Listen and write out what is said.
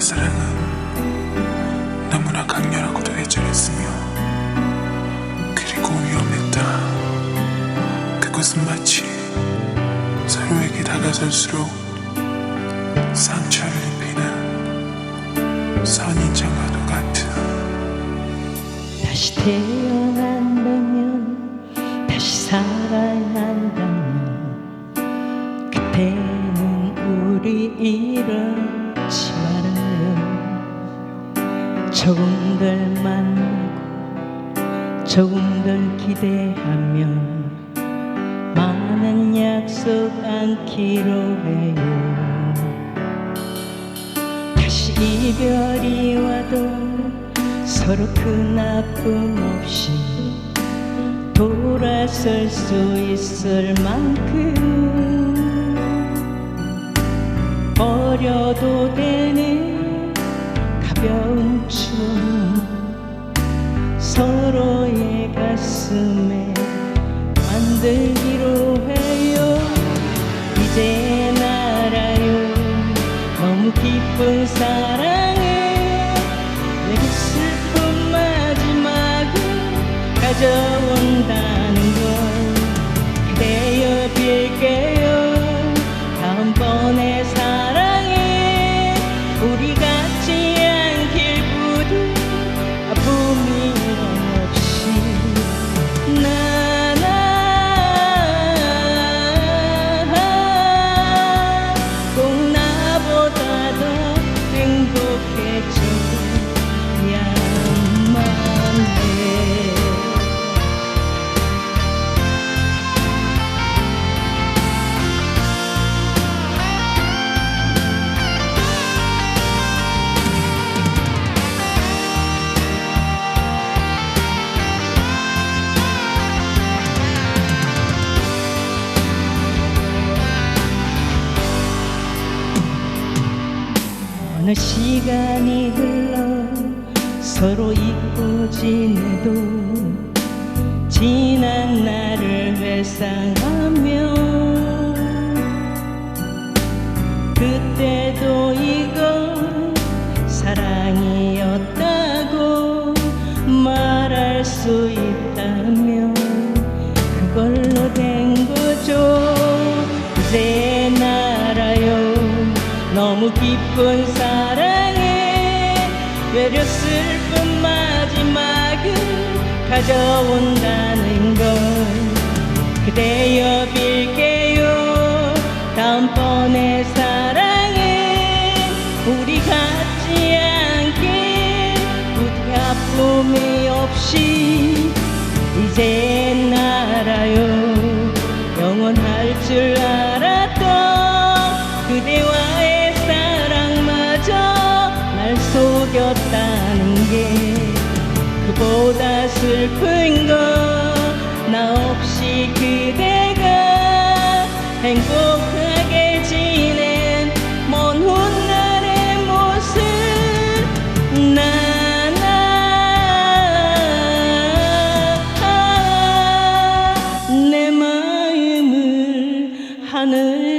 사랑은 너무나 강렬하고도 애절했으며 그리고 위험했다. 그것은 마치 서로에게 다가설수록 상처를 입히는 선인장과도 같은 다시 태어난다면 다시 살아야 한다면 그때는 우리 이렇 조금 덜 만나고 조금 덜 기대하며 많은 약속 안기로 해요. 다시 이별이 와도 서로 큰 아픔 없이 돌아설 수 있을 만큼 버려도 되는 서로의 가슴에 만들기로 해요. 이제 알아요. 너무 기쁜 사랑을 내게 슬픈 마지막을 가져온다는 걸 그대여 빌게요. 다음번에 사랑에 우리 같 어느 시간이 흘러 서로 잊고 지내도 지난 날을 회상하며 그때도 너무 기쁜 사랑에 외려 슬픈 마지막을 가져온다는 걸 그대여 빌게요. 다음번에 사랑에 우리 같지 않게 부디 아픔이 없이 이젠 알 속였다는 게 그보다 슬픈 건 나 없이 그대가 행복하게 지낸 먼 훗날의 모습. 나나 내 마음을 하늘